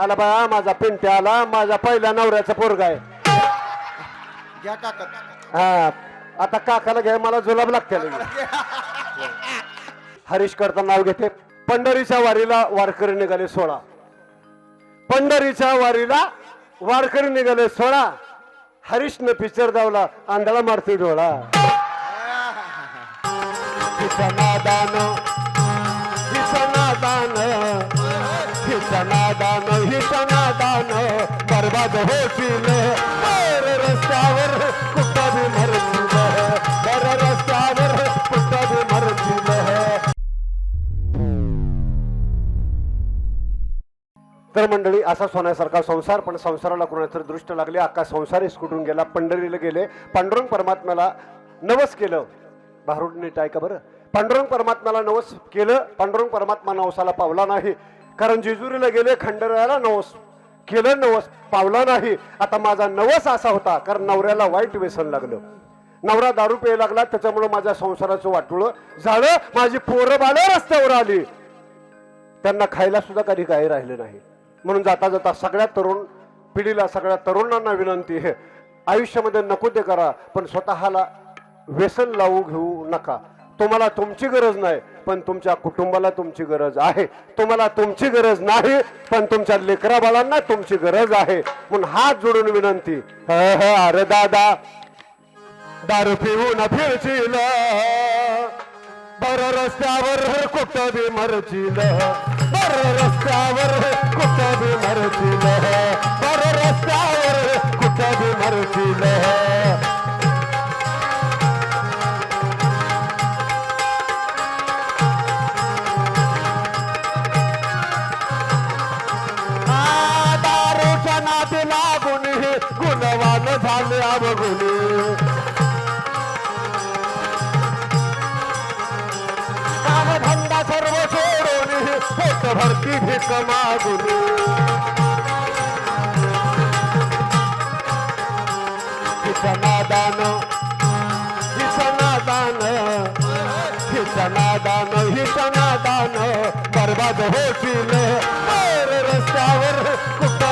आला बा माझा पिंट्या आला माझ्या पहिल्या नवऱ्याचा पोरगा आहे. घ्या काका. हा आता काकाला घ्या मला जुलाब लागते हरीश करता नाव घेते. पंढरीच्या वारीला वारकरी निघाले सोळा. पंढरीच्या वारीला वारकरी निघाले सोळा. हरीशनं पिक्चर दावला आंधळा मारती डोळा. हिचा नादान नाही नादान हिचा नादान हिचा होतील बर रस्त्यावर कुठं बी मरतील बर रस्त्यावर कुठं बी मरतील तर मंडळी असा सोन्यासारखा संसार पण संसाराला कोणाचं दृष्ट लागले. अख्खा संसारीच कुठून गेला पंढरीला गेले. पांडुरंग परमात्म्याला नवस केलं. भारूड नीट ऐका बरं? पांडुरंग परमात्म्याला नवस केलं. पांडुरंग परमात्मा नवसाला पावला नाही. कारण जेजुरीला गेले खंडरायाला नवस. केलं नवस पावला नाही. आता माझा नवस असा होता कारण नवऱ्याला वाईट व्यसन लागलं. नवरा दारू प्यायला लागला त्याच्यामुळे माझ्या संसाराचं वाटुळं झालं. माझी पोरं बाल रस्त्यावर आली. त्यांना खायला सुद्धा कधी काही राहिले नाही. म्हणून जाता जाता सगळ्या तरुण पिढीला सगळ्या तरुणांना विनंती आहे. आयुष्यामध्ये नको ते करा पण स्वतःला व्यसन लावू घेऊ नका. तुम्हाला तुमची गरज नाही पण तुमच्या कुटुंबाला तुमची गरज आहे. तुम्हाला तुमची गरज नाही पण तुमच्या लेकरा बाळांना तुमची गरज आहे. म्हणून हात जोडून विनंती. ह, ह, अरे दादा दारू पिऊन फिरशील. बर रस्त्यावर कुठ बी मरशील. बर रस्त्यावर कुठ बी मरशील. बर रस्त्यावर कुठं बी मरशील. मागून? हिचं नादान हिचं नादान हिचं नादान हिचं नादान बरबाद होतील बर रस्त्यावर कुठं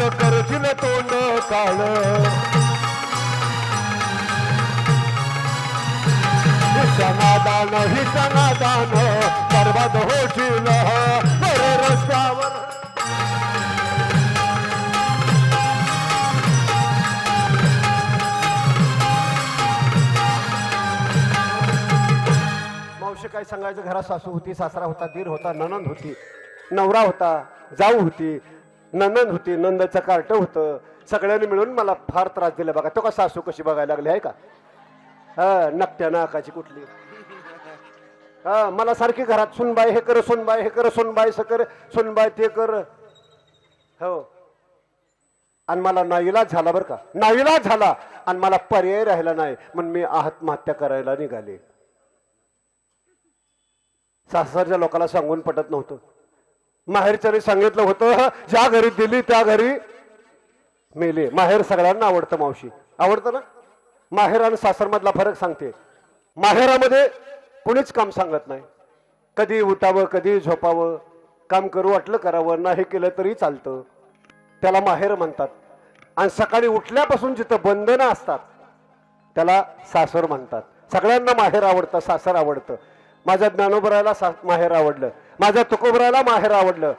वाटुळे कुठं करशील तोंड काळ. हिसनादान समाधान बरबाद होशील. रस्त्यावर. मावशी काय सांगायचं? घरात सासू होती सासरा होता दीर होता ननंद होती नवरा होता जाऊ होती. नंदन होती नंदचं कार्ट होतं. सगळ्यांनी मिळून मला फार त्रास दिला बघा. तो का सासू कशी बघायला लागली आहे का? हा नकट्या नाकाची कुठली. हा मला सारखी घरात सुनबाई हे कर सुनबाई हे कर सुनबाई स कर सुनबाई ते कर. हो. आणि मला नाईलाज झाला बरं का? नाईलाज झाला. आणि मला पर्याय राहिला नाही. म्हणून मी आत्महत्या करायला निघाले. सासरच्या लोकांना सांगून पटत नव्हतं. माहेरच्याने सांगितलं होतं ज्या घरी दिली त्या घरी मेले. माहेर सगळ्यांना आवडतं मावशी. आवडतं ना? माहेर आणि सासरमधला फरक सांगते. माहेरामध्ये कुणीच काम सांगत नाही. कधी उठावं कधी झोपावं काम करू वाटलं करावं नाही केलं तरी चालतं. त्याला माहेर म्हणतात. आणि सकाळी उठल्यापासून जिथं बंधनं असतात त्याला सासर म्हणतात. सगळ्यांना माहेर आवडतं सासर आवडतं. माझ्या ज्ञानोबरायला सा माहेर आवडलं. माझ्या तुकोबरायला माहेर आवडलं.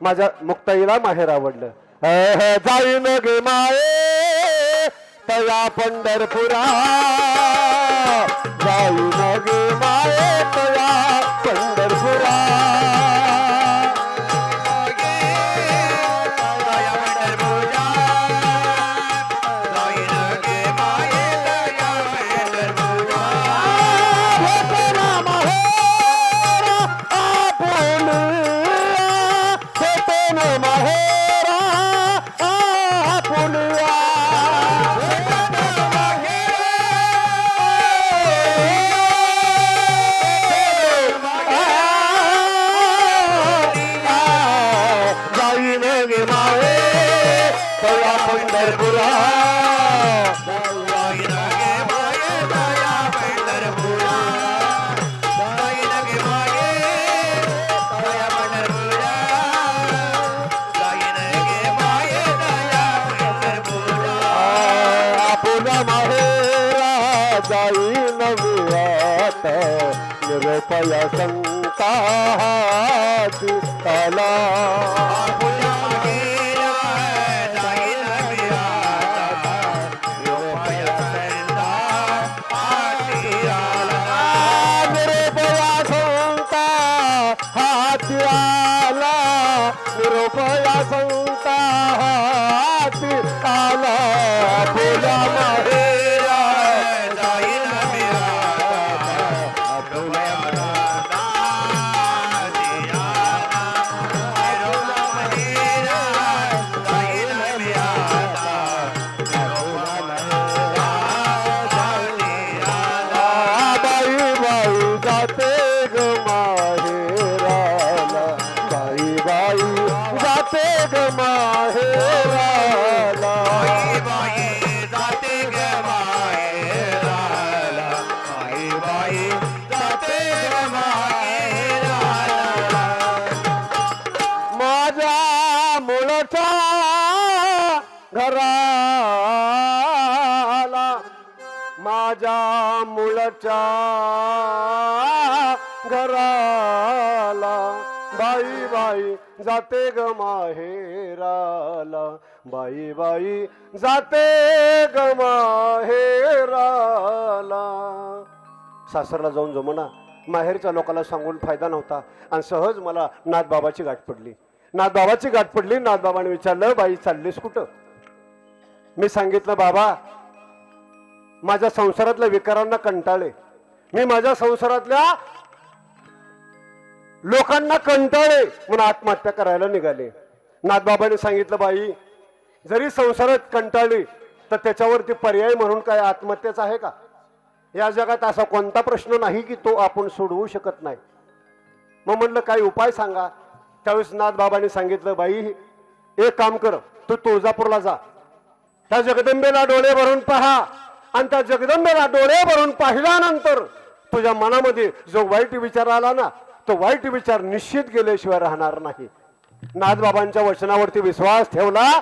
माझ्या मुक्ताईला माहेर आवडलं. अह, जाईन गे माये तया पंढरपुरा. जाईन गे माये तया पंढरपुरा निरुपया संता हाती आला. संता हाती घराला. बाई बाई जाते ग माहेराला. बाई बाई जाते ग माहेराला. सासरला जाऊन जमना माहेरच्या लोकांना सांगून फायदा नव्हता. आणि सहज मला नाथबाबाची गाठ पडली. नाथबाबाची गाठ पडली नाथबाबाने विचारलं बाई चाललीस कुठं? मी सांगितलं बाबा माझ्या संसारातल्या विकारांना कंटाळे मी माझ्या संसारातल्या लोकांना कंटाळे म्हणून आत्महत्या करायला निघाले. नाथबाबाने सांगितलं बाई जरी संसारात कंटाळली तर त्याच्यावरती पर्याय म्हणून काय आत्महत्याच आहे का? या जगात असा कोणता प्रश्न नाही की तो आपण सोडवू शकत नाही. मग म्हणलं काही उपाय सांगा. त्यावेळेस नाथबाबांनी सांगितलं बाई एक काम कर तू तुळजापूरला जा. त्या जगदंबेला डोळे भरून पहा. आणि त्या जगदंबेला डोळे भरून पाहिल्यानंतर तुझ्या मनामध्ये जो वाईट विचार आला ना तो वाईट विचार निश्चित गेल्याशिवाय राहणार नाही. नाथबाबांच्या वचनावरती विश्वास ठेवला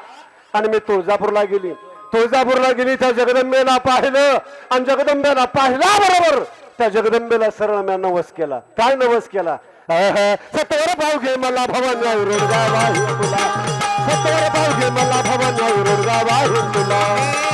आणि मी तुळजापूरला गेली. तुळजापूरला गेली त्या जगदंबेला पाहिलं आणि जगदंबेला पाहिला बरोबर त्या जगदंबेला सरळ म्या नवस केला. काय नवस केला? अह, सत्वर भाव घे मला भवन रोडगा वाही तुला. सत्वर भाव घे मला भवन रोडगा वाही तुला.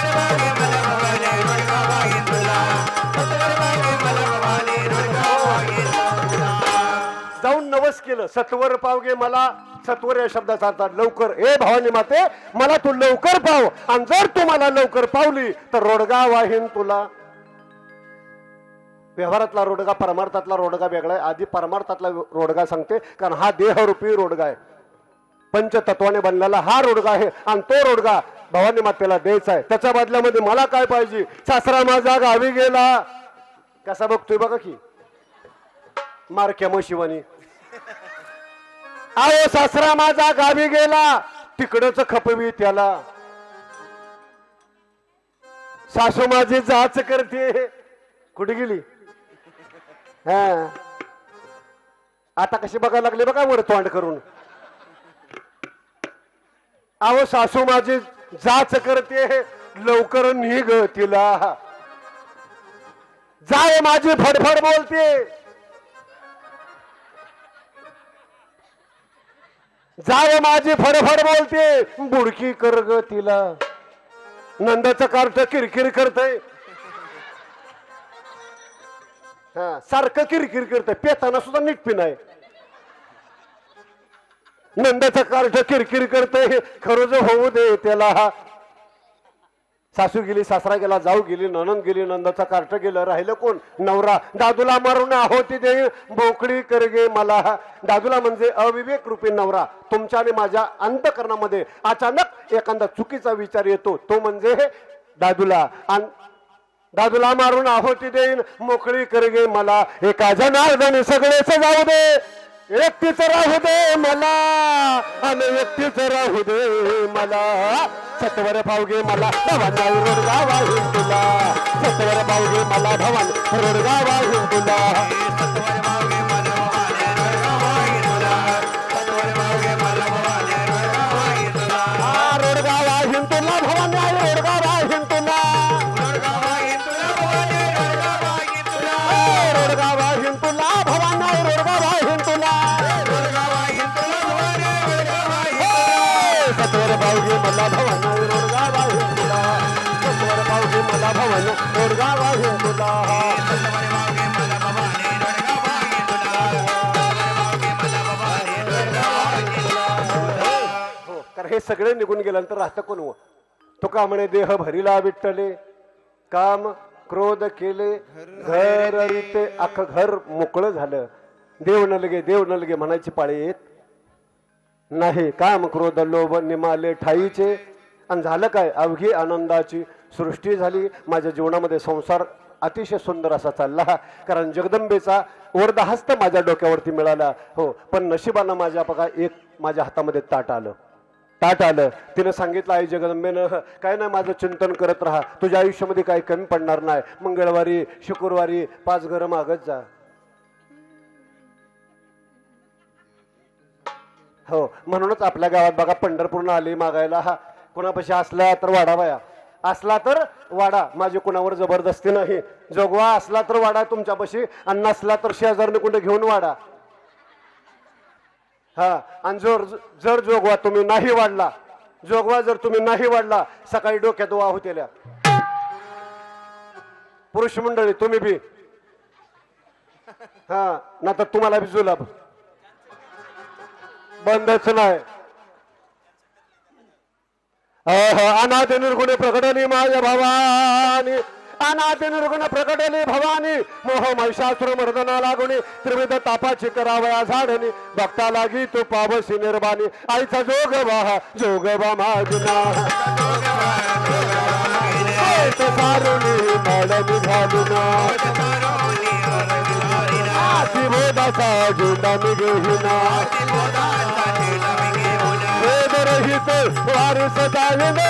केलं. सत्वर पावगे मला. सत्वर या शब्दाचा अर्थ लवकर. ए भवानी माते मला तू लवकर पाव. आणि जर तू मला लवकर पावली तर रोडगा वाहीन तुला. व्यवहारातला रोडगा परमार्थातला रोडगा वेगळा आहे. आधी परमार्थातला रोडगा सांगते कारण हा देहरूपी रोडगा आहे. पंचतत्वाने बनलेला हा रोडगा आहे आणि तो रोडगा भवानी मातेला द्यायचा आहे. त्याच्या बदल्यामध्ये मला काय पाहिजे? सासरा माझा गावी गेला. कसा बघतोय बघा की? मारक्या मग शिवानी अहो सासरा माझा गावी गेला. तिकडच खपवी त्याला. सासू माझी जाच करते. कुठे गेली? हा. आता कशी बघायला लागले बघा वर तोंड करून. अहो सासू माझी जाच करते. लवकर निघ तिला. जाय माझी फडफड बोलते. जाय माझी फडफड बोलते. बुडकी कर ग तिला. नंदाचं कार्ट किरकिर करतय. हा सारखं किरकिर करतय. पेताना सुद्धा नीट पिनाय नंदाचं कार्ट किरकिर करतय. खरंच होऊ दे त्याला. सासू गेली सासरा गेला जाऊ गेली ननंद गेली नंदाचा कार्ट गेलं राहिलं कोण? नवरा. दादूला मारून आहोती दे बोकडी कर गे मला. दादूला म्हणजे अविवेक रूपी नवरा. तुमच्या आणि माझ्या अंतकरणामध्ये अचानक एखादा चुकीचा विचार येतो. तो म्हणजे दादूला. आणि दादूला मारून आहोती देईन. मोकळी कर गे मला. एका जनार्दनी सगळेच जाऊ दे. एकटीच राहू दे मला. आणि एकटीच राहू दे मला. सत्वर पावगे मला भवाना रोडगाव हिंदुला तुला सत्वर पावगे मला भवान रोडगाव आहे सगळे निघून गेल्यानंतर राहतं कोण तो का म्हणे देह भरीला विठ्ठले काम क्रोध केले घर ते अख्खं घर मोकळं झालं. देव नलगे देव नलगे म्हणायची पाळी येत नाही. काम क्रोध लोभ निमाले ठाईचे. आणि झालं काय? अवघी आनंदाची सृष्टी झाली. माझ्या जीवनामध्ये संसार अतिशय सुंदर असा चालला. कारण जगदंबेचा वरदहस्त माझ्या डोक्यावरती मिळाला. हो पण नशिबानं माझ्या बघा एक माझ्या हातामध्ये ताट आलं. ताट आलं तिनं सांगितलं आई जगदंबेनं काय नाही माझं चिंतन करत राहा. तुझ्या आयुष्यामध्ये काही कमी पडणार नाही. मंगळवारी शुक्रवारी पाच घरं मागत जा. हो म्हणूनच आपल्या गावात बघा पंढरपूरनं आली मागायला. हा कुणापाशी असला तर वाढावाया असला तर वाडा. माझी कुणावर जबरदस्ती नाही. जोगवा असला तर वाडा तुमच्यापाशी. आणि नसला तर शेजारने कुठे घेऊन वाडा. हा आणि जर जर जोगवा तुम्ही नाही वाढला जोगवा जर तुम्ही नाही वाढला सकाळी डोक्यात वाहू होतेल्या पुरुष मंडळी तुम्ही बी. हा ना तर तुम्हाला बी जुलाब. बंदच नाही. अनाथ निर्गुणे प्रकटनी माझ्या भावानी. अनाथ निर्गुण प्रकटली भवानी मोह महिषासुर मर्दना लागुनी त्रिविध तापाची करावया झाडणी भक्ता लागी तू पावसी निर्वाणी. आईचा जोग वाहा जोग वा माझना सारुणी घालुना वेदरहित वारस दाविने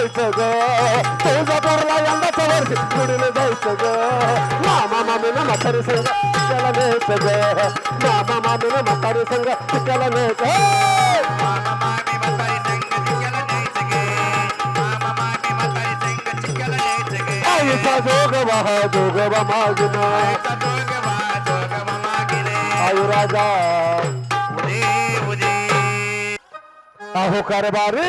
जायचं ग तुळजापूरला यंदाचं वर्ष जुडून जायचं ग मामा मामीनं म्हातारी संघ त्याला न्यायचं ग मामा मामीनं म्हातारी संघ त्याला न्यायचं आईचा जोग वाहा जोग वा मागना आयु राजा अहो कारभारी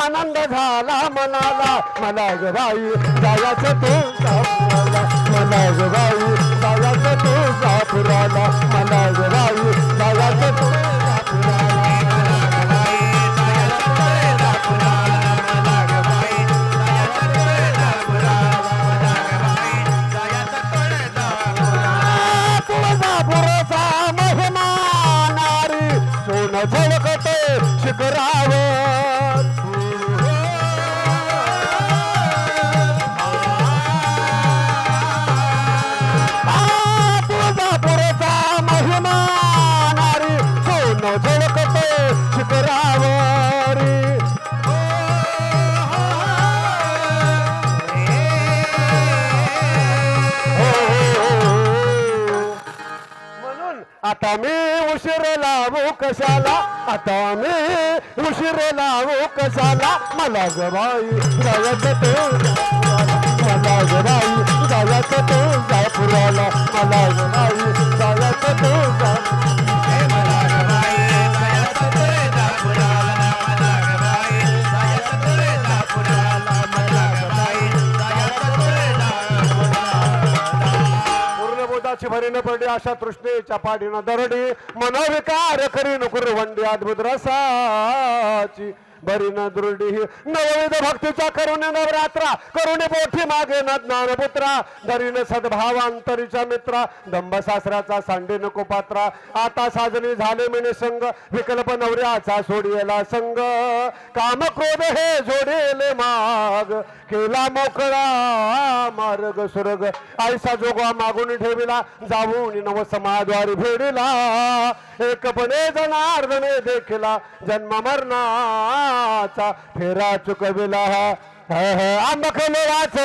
आनंद झाला मनाला. मला ग बाई जायाचं तू सापुराला. मला ग बाई जायाचं तू सापुराला. मला ग बाई जायाचं तू सोन झळकत शिखरावर. आता मी उशीर लावू कशाला? आता मी उशीर लावू कशाला? मला ग बाई जायचं ते न बोधाची पडली अशा तृष्णेच्या पाडीनं दरडी मनोविकार करीन कुरवंडी अद्भुत रसाची. बरीन दुर्डी नवविध भक्तीचा करुणे नवरात्रा. करुणे पोठी मागे न ज्ञानपुत्रा. दरीन सद्भावांतरीच्या मित्रा. दंभशास्त्राचा सांडे नको पात्रा. आता साजनी झाले मिने संग विकल्प नवऱ्याचा सोडियला संग काम क्रोध हे जोडेले माग. केला मोकळा मार्ग सुरग. आयसा जोगवा मागून ठेविला. जाऊन नव समाद्वारी भेडिला. एकपणे जनार्दने देखिला. जन्म मरणाचा फेरा चुकविला. आंबा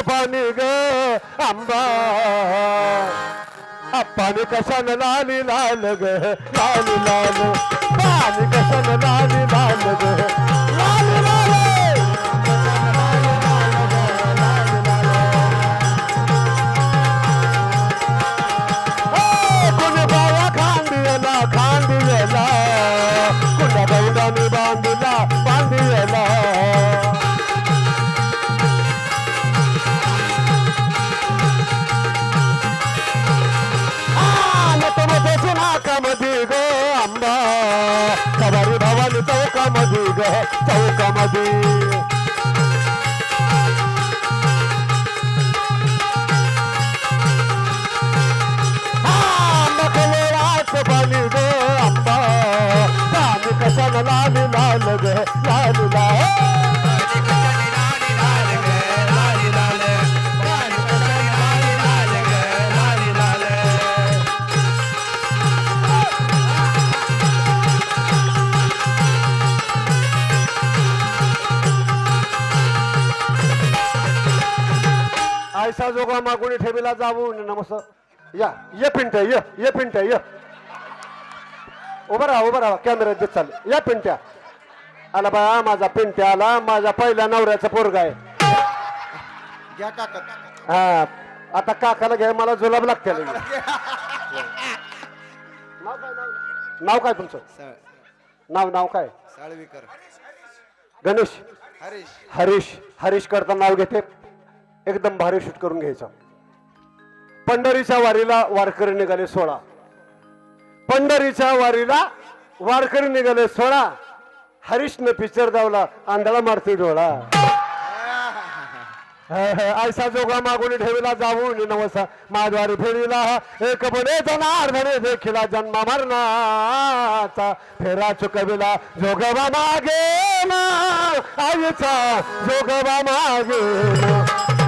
पाणी ग आंबा. पाणी कशानं लाली लाल ग लाली लाल. पाणी कशानं लाली लाल चौकामध्ये. हा नकलेला जोगा मागुणी ठेवीला जाऊन. नमस या ये पिंट्या ये ये पिंट्या ये. उभं राहा उभं राहा. कॅमेरा देत चाल. या पिंट्या. आला बा माझा पिंट्या आला. माझ्या पहिल्या नवऱ्याचा पोरगा आहे. घ्या काकत हा. आता काकाला घ्या मला जुलाब लागते. नाव काय नाव? नाव काय तुमचं? साळ. नाव नाव काय? साळवीकर. गणेश. हरीश. हरीश. हरीश करता नाव घेते. एकदम भारी शूट करून घ्यायचा. पंढरीच्या वारीला वारकरी निघाले सोळा. पंढरीच्या वारीला वारकरी निघाले सोळा. हरीशनं पिक्चर दावला आंधळा मारतोय डोळा. ऐसा जोगा मागून ठेवीला जाऊन नवसा माझ्यावर फेरीला. एक बने जनार्दने देखीला जन्म मरणाचा. फेरा चुकविला जोगवा मागे ना आईचा जोगवा मागे ना